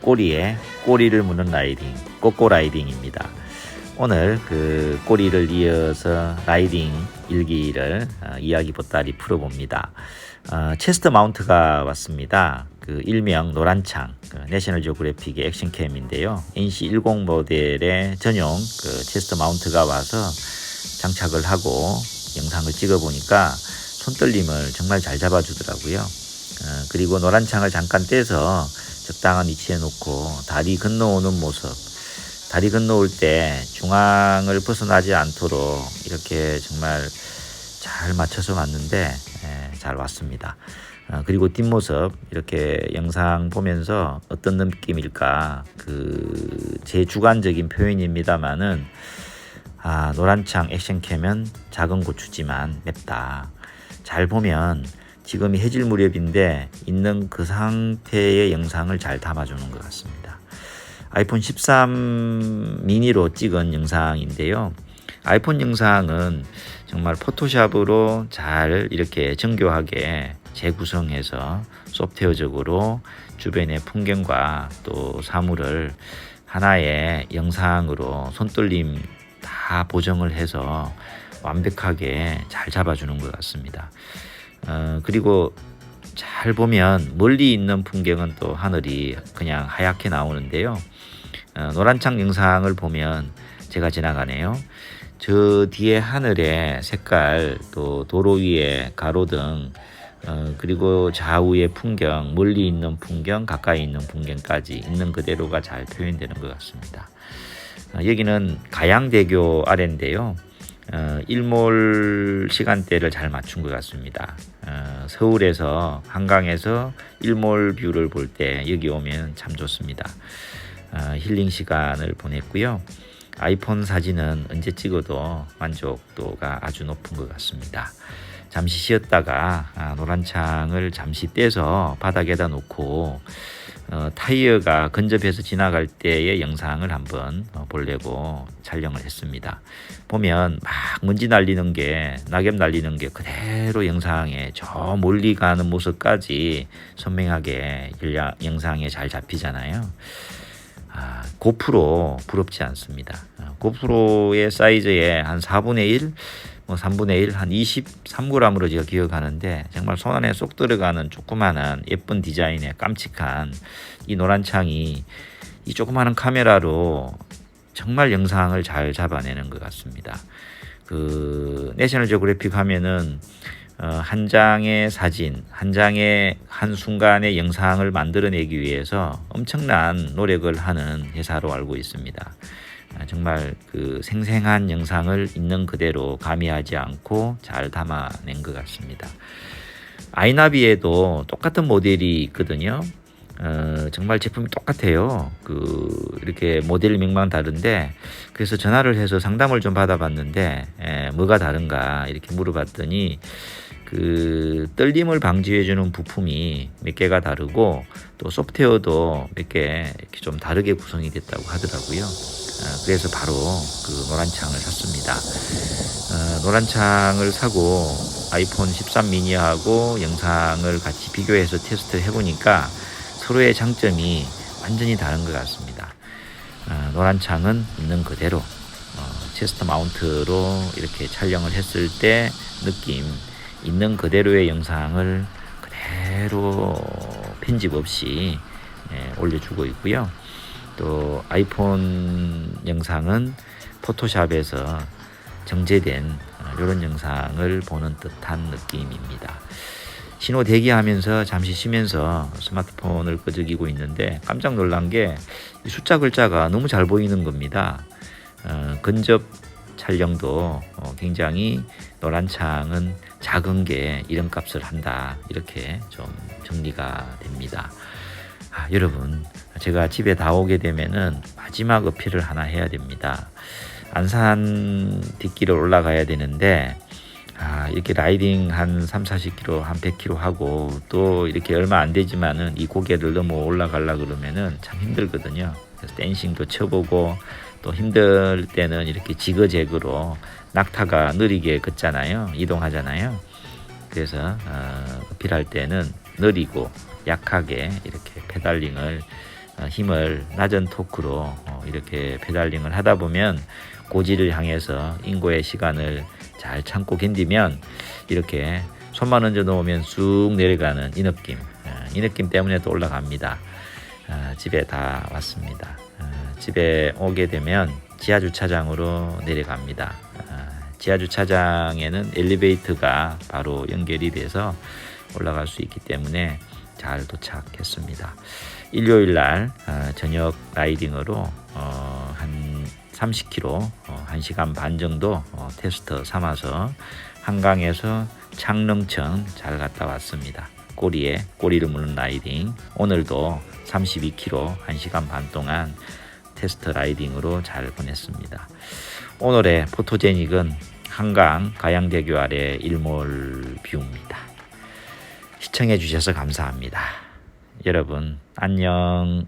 꼬리에 꼬리를 무는 라이딩, 꼬꼬 라이딩입니다. 오늘 그 꼬리를 이어서 라이딩 일기를 어, 이야기 보따리 풀어봅니다. 어, 체스트 마운트가 왔습니다. 그 일명 노란창 그 내셔널 지오그래픽의 액션캠인데요. NC10 모델의 전용 그 체스트 마운트가 와서 장착을 하고 영상을 찍어 보니까 손떨림을 정말 잘 잡아주더라고요. 어, 그리고 노란 창을 잠깐 떼서 적당한 위치에 놓고 다리 건너오는 모습. 다리 건너올 때 중앙을 벗어나지 않도록 이렇게 정말 잘 맞춰서 왔는데 예, 잘 왔습니다. 어, 그리고 뒷모습 이렇게 영상 보면서 어떤 느낌일까 그 제 주관적인 표현입니다만은 아 노란창 액션캠은 작은 고추지만 맵다. 잘 보면 지금이 해질 무렵인데 있는 그 상태의 영상을 잘 담아주는 것 같습니다. 아이폰 13 미니로 찍은 영상인데요. 아이폰 영상은 정말 포토샵으로 잘 이렇게 정교하게 재구성해서 소프트웨어적으로 주변의 풍경과 또 사물을 하나의 영상으로 손떨림 다 보정을 해서 완벽하게 잘 잡아주는 것 같습니다. 어, 그리고 잘 보면 멀리 있는 풍경은 또 하늘이 그냥 하얗게 나오는데요. 어, 노란창 영상을 보면 제가 지나가네요. 저 뒤에 하늘의 색깔 또 도로 위에 가로등 어, 그리고 좌우의 풍경 멀리 있는 풍경 가까이 있는 풍경까지 있는 그대로가 잘 표현되는 것 같습니다. 어, 여기는 가양대교 아래인데요. 어, 일몰 시간대를 잘 맞춘 것 같습니다. 어, 서울에서 한강에서 일몰 뷰를 볼 때 여기 오면 참 좋습니다. 어, 힐링 시간을 보냈고요. 아이폰 사진은 언제 찍어도 만족도가 아주 높은 것 같습니다. 잠시 쉬었다가 아, 노란 창을 잠시 떼서 바닥에다 놓고 어, 타이어가 근접해서 지나갈 때의 영상을 한번 어, 보려고 촬영을 했습니다. 보면 막 먼지 날리는 게 낙엽 날리는 게 그대로 영상에 저 멀리 가는 모습까지 선명하게 영상에 잘 잡히잖아요. 아, 고프로 부럽지 않습니다. 아, 고프로의 사이즈의 한 4분의 1, 뭐 3분의 1, 한 23g으로 제가 기억하는데 정말 손 안에 쏙 들어가는 조그마한 예쁜 디자인의 깜찍한 이 노란 창이 이 조그마한 카메라로 정말 영상을 잘 잡아내는 것 같습니다. 그 내셔널 지오그래픽 하면은 어, 한 장의 사진, 한 장의 한 순간의 영상을 만들어내기 위해서 엄청난 노력을 하는 회사로 알고 있습니다. 아, 정말 그 생생한 영상을 있는 그대로 가미하지 않고 잘 담아낸 것 같습니다. 아이나비에도 똑같은 모델이 있거든요. 어, 정말 제품이 똑같아요. 그 이렇게 모델 명만 다른데 그래서 전화를 해서 상담을 좀 받아봤는데 에, 뭐가 다른가 이렇게 물어봤더니 그 떨림을 방지해주는 부품이 몇 개가 다르고 또 소프트웨어도 몇 개 이렇게 좀 다르게 구성이 됐다고 하더라고요. 어, 그래서 바로 그 노란 창을 샀습니다. 어, 노란 창을 사고 아이폰 13 미니하고 영상을 같이 비교해서 테스트를 해보니까 서로의 장점이 완전히 다른 것 같습니다. 어, 노란 창은 있는 그대로 어, 체스트 마운트로 이렇게 촬영을 했을 때 느낌 있는 그대로의 영상을 그대로 편집 없이 예, 올려주고 있고요. 또 아이폰 영상은 포토샵에서 정제된 이런 영상을 보는 듯한 느낌입니다. 신호 대기하면서 잠시 쉬면서 스마트폰을 끄적이고 있는데 깜짝 놀란 게이 숫자 글자가 너무 잘 보이는 겁니다. 어, 근접 촬영도 어, 굉장히 노란 창은 작은 게 이름값을 한다 이렇게 좀 정리가 됩니다. 아, 여러분 제가 집에 다 오게 되면은 마지막 어필을 하나 해야 됩니다. 안산 뒷길을 올라가야 되는데 아, 이렇게 라이딩 한 3, 40km, 한 100km 하고 또 이렇게 얼마 안 되지만은 이 고개를 넘어 올라가려 그러면은 참 힘들거든요. 그래서 댄싱도 쳐보고 또 힘들 때는 이렇게 지그재그로 낙타가 느리게 걷잖아요. 이동하잖아요. 그래서 어, 어필할 때는 느리고 약하게 이렇게 페달링을 어, 힘을 낮은 토크로 어, 이렇게 페달링을 하다 보면 고지를 향해서 인고의 시간을 잘 참고 견디면 이렇게 손만 얹어 놓으면 쑥 내려가는 이 느낌 어, 이 느낌 때문에 또 올라갑니다. 어, 집에 다 왔습니다. 어, 집에 오게 되면 지하 주차장으로 내려갑니다. 어, 지하 주차장에는 엘리베이터가 바로 연결이 돼서 올라갈 수 있기 때문에 잘 도착했습니다. 일요일 날 어, 저녁 라이딩으로 어, 한 30km, 어, 1시간 반 정도 어, 테스트 삼아서 한강에서 창릉천 잘 갔다 왔습니다. 꼬리에 꼬리를 무는 라이딩. 오늘도 32km, 1시간 반 동안 테스트 라이딩으로 잘 보냈습니다. 오늘의 포토제닉은 한강 가양대교 아래 일몰 뷰입니다. 시청해 주셔서 감사합니다. 여러분 안녕.